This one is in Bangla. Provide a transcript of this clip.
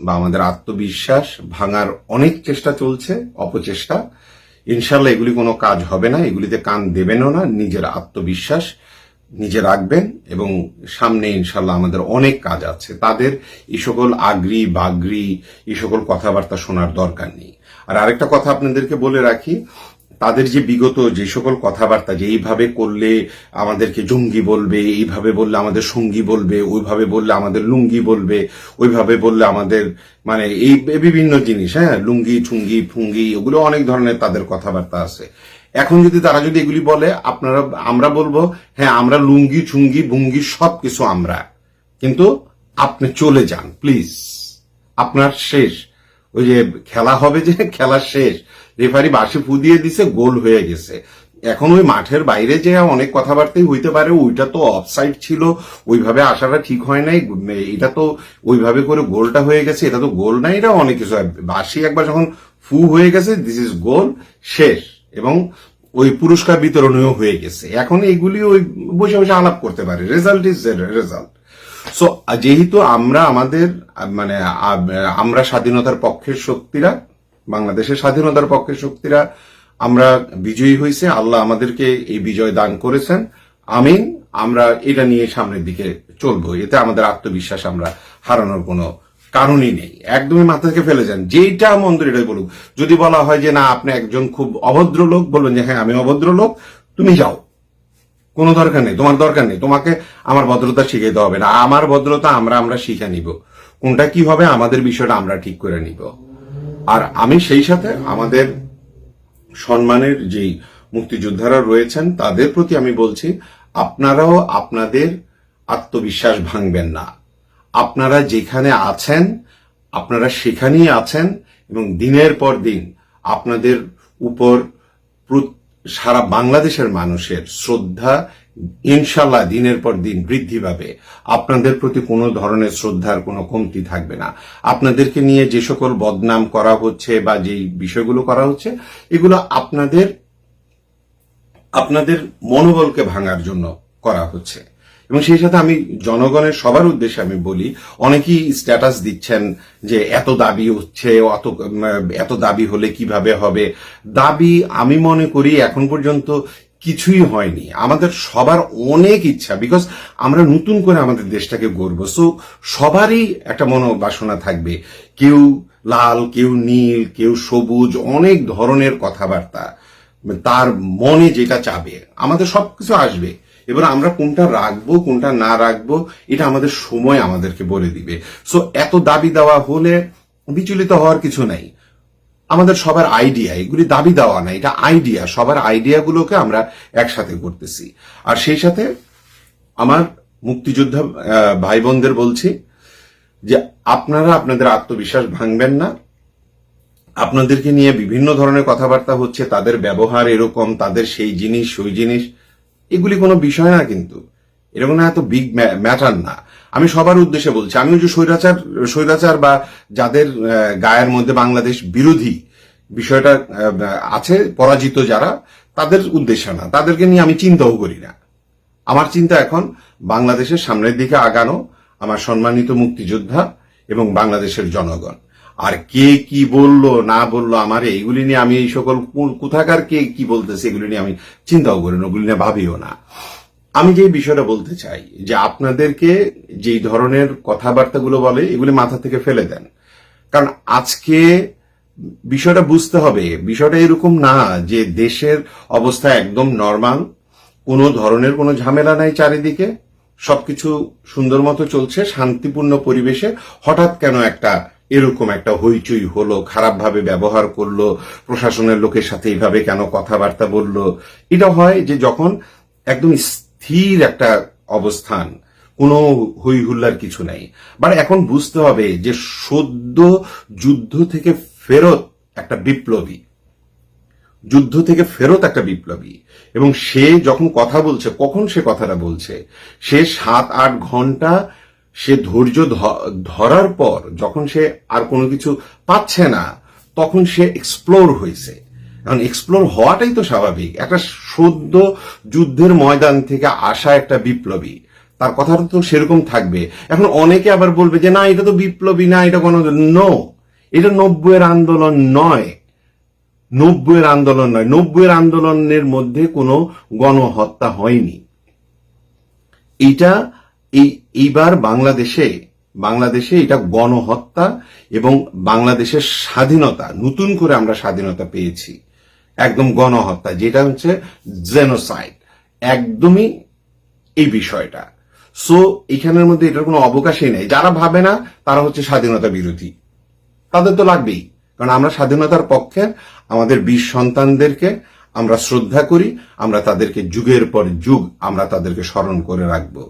বা আমাদের আত্মবিশ্বাস ভাঙার অনেক চেষ্টা চলছে, অপচেষ্টা। ইনশাল্লাহ এগুলি কোনো কাজ হবে না, এগুলিতে কান দেবেনও না, নিজের আত্মবিশ্বাস নিজে রাখবেন এবং সামনে ইনশাল্লাহ আমাদের অনেক কাজ আছে। তাদের এই সকল আগ্রি বাগ্রি, এই সকল কথাবার্তা শোনার দরকার নেই। আর আরেকটা কথা আপনাদেরকে বলে রাখি তাদের যে বিগত যে সকল কথাবার্তা যে এইভাবে করলে আমাদেরকে জঙ্গি বলবে, এইভাবে বললে আমাদের সঙ্গী বলবে, ওইভাবে বললে আমাদের লুঙ্গি বলবে, ওইভাবে বললে আমাদের মানে এই বিভিন্ন জিনিস হ্যাঁ লুঙ্গি ঠুঙ্গি ফুঙ্গি, ওগুলো অনেক ধরনের তাদের কথাবার্তা আছে। এখন যদি তারা যদি এগুলি বলে, আপনারা, আমরা বলব হ্যাঁ আমরা লুঙ্গি ঠুঙ্গি ভুঙ্গি সব কিছু আমরা। কিন্তু আপনি চলে যান, প্লিজ। আপনার শেষ। ওই যে খেলা হবে যে খেলা শেষ, রেফারি বাসি ফু দিয়ে দিছে, গোল হয়ে গেছে। এখন ওই মাঠের বাইরে যে অনেক কথাবার্তাই হইতে পারে, ওইটা তো অফসাইড ছিল, ওইভাবে আসাটা ঠিক হয় নাই। এটা তো ওইভাবে করে গোলটা হয়ে গেছে, এটা তো গোল নাই এটা অনেক কিছু। বাসি একবার যখন ফু হয়ে গেছে দিস ইজ গোল শেষ। এবং ওই পুরস্কার বিতরণীয় হয়ে গেছে। এখন এইগুলি ওই বসে বসে আলাপ করতে পারে। রেজাল্ট ইজ রেজাল্ট সো যেহেতু আমরা আমাদের মানে আমরা স্বাধীনতার পক্ষের শক্তিরা, বাংলাদেশের স্বাধীনতার পক্ষের শক্তিরা, আমরা বিজয়ী হয়েছে, আল্লাহ আমাদেরকে এই বিজয় দান করেছেন। আমি আমরা এটা নিয়ে সামনের দিকে চলবো। এতে আমাদের আত্মবিশ্বাস আমরা হারানোর কোনো কারণই নেই। একদমই মাথা থেকে ফেলে যান। যেইটা মন্দির এটাই বলুক। যদি বলা হয় যে, না, আপনি একজন খুব অভদ্র লোক, বলবেন যে হ্যাঁ আমি অভদ্র লোক, তুমি যাও। কোনো দরকার নেই, তোমার দরকার নেই। তোমাকে আমার ভদ্রতা শিখে দিতে হবে না। আমার ভদ্রতা আমরা আমরা শিখে নিব। কোনটা কি হবে আমাদের বিষয়টা আমরা ঠিক করে নিব। আর আমি সেই সাথে আমাদের সম্মানের যেই মুক্তিযোদ্ধারা রয়েছেন, তাদের প্রতি আমি বলছি, আপনারাও আপনাদের আত্মবিশ্বাস ভাঙবেন না। আপনারা যেখানে আছেন, আপনারা সেখানেই আছেন এবং দিনের পর দিন আপনাদের উপর সারা বাংলাদেশের মানুষের শ্রদ্ধা ইনশাল্লাহ দিনের পর দিন বৃদ্ধি পাবে। আপনাদের প্রতি কোনো ধরনের শ্রদ্ধার কোনো কমতি থাকবে না। আপনাদেরকে নিয়ে যে সকল বদনাম করা হচ্ছে বা যেই বিষয়গুলো করা হচ্ছে, এগুলো আপনাদের আপনাদের মনোবলকে ভাঙার জন্য করা হচ্ছে। এবং সেই সাথে আমি জনগণের সবার উদ্দেশ্যে আমি বলি, অনেকেই স্ট্যাটাস দিচ্ছেন যে এত দাবি হচ্ছে, অত এত দাবি হলে কীভাবে হবে। দাবি আমি মনে করি এখন পর্যন্ত কিছুই হয়নি। আমাদের সবার অনেক ইচ্ছা বিকজ আমরা নতুন করে আমাদের দেশটাকে গড়ব। সো সবারই একটা মনোবাসনা থাকবে। কেউ লাল, কেউ নীল, কেউ সবুজ, অনেক ধরনের কথাবার্তা। তার মনে যেটা চাবে, আমাদের সবকিছু আসবে। এবার আমরা কোনটা রাখব, কোনটা না রাখব, এটা আমাদের সময় আমাদেরকে বলে দিবে। সো এত দাবি দেওয়া হলে বিচলিত হওয়ার কিছু নাই। আমাদের সবার আইডিয়া এগুলি দাবি দেওয়া না এটা আইডিয়া সবার আইডিয়াগুলোকে আমরা একসাথে করতেছি। আর সেই সাথে আমার মুক্তিযোদ্ধা ভাই বোনদের বলছি যে, আপনারা আপনাদের আত্মবিশ্বাস ভাঙবেন না। আপনাদেরকে নিয়ে বিভিন্ন ধরনের কথাবার্তা হচ্ছে, তাদের ব্যবহার এরকম, তাদের সেই জিনিস ওই জিনিস। এগুলি কোনো বিষয় না কিন্তু। এরকম না এত বিগ ম্যাটার না। আমি সবার উদ্দেশ্যে বলছি, আমি যে স্বৈরাচার স্বৈরাচার বা যাদের গায়ের মধ্যে বাংলাদেশ বিরোধী বিষয়টা আছে, পরাজিত যারা, তাদের উদ্দেশ্য না। তাদেরকে নিয়ে আমি চিন্তাও করি না। আমার চিন্তা এখন বাংলাদেশের সামনের দিকে আগানো আমার সম্মানিত মুক্তিযোদ্ধা এবং বাংলাদেশের জনগণ। আর কে কি বলল, না বলল, আমার এইগুলি নিয়ে আমি এই সকল কোথাকার কে কি বলতেছে, এগুলি নিয়ে আমি চিন্তাও করি না, ওগুলি নিয়ে ভাবিও না। আমি যে বিষয়টা বলতে চাই, যে আপনাদেরকে যেই ধরনের কথাবার্তাগুলো বলে, এগুলি মাথা থেকে ফেলে দেন। কারণ আজকে বিষয়টা বুঝতে হবে, বিষয়টা এরকম না যে দেশের অবস্থা একদম নর্মাল, কোনো ধরনের কোনো ঝামেলা নাই চারিদিকে, সবকিছু সুন্দর মতো চলছে, শান্তিপূর্ণ পরিবেশে, হঠাৎ কেন একটা এরকম একটা হইচই হলো, খারাপভাবে ব্যবহার করল, প্রশাসনের লোকের সাথে এইভাবে কেন কথাবার্তা বলল? এটা হয় যে যখন একদম স্থির একটা অবস্থান, কোনো হই হুল্লার কিছু নাই। বাট এখন বুঝতে হবে যে সদ্য যুদ্ধ থেকে ফেরত একটা বিপ্লবী। যুদ্ধ থেকে ফেরত একটা বিপ্লবী। এবং সে যখন কথা বলছে, কখন সে কথাটা বলছে? সে সাত আট ঘণ্টা সে ধৈর্য ধরার পর যখন সে আর কোনো কিছু পাচ্ছে না, তখন সে এক্সপ্লোর হয়েছে। এখন এক্সপ্লোর হওয়াটাই তো স্বাভাবিক। একটা সদ্য যুদ্ধের ময়দান থেকে আসা একটা বিপ্লবী, তার কথাটা তো সেরকম থাকবে। এখন অনেকে আবার বলবে যে, না, এটা তো বিপ্লবী না, এটা কোনো নো এটা নব্বইয়ের আন্দোলন নয়। নব্বইয়ের আন্দোলন নয়। নব্বইয়ের আন্দোলনের মধ্যে কোনো গণহত্যা হয়নি। এইটা এই, এইবার বাংলাদেশে বাংলাদেশে এটা গণহত্যা এবং বাংলাদেশের স্বাধীনতা, নতুন করে আমরা স্বাধীনতা পেয়েছি। একদম গণহত্যা, যেটা হচ্ছে জেনোসাইড একদমই এই বিষয়টা। সো এখানের মধ্যে এটার কোনো অবকাশই নেই। যারা ভাবে না, তারা হচ্ছে স্বাধীনতা বিরোধী। তাদের তো লাগবেই। কারণ আমরা স্বাধীনতার পক্ষে, আমাদের বীর সন্তানদেরকে আমরা শ্রদ্ধা করি, আমরা তাদেরকে যুগের পর যুগ আমরা তাদেরকে স্মরণ করে রাখব।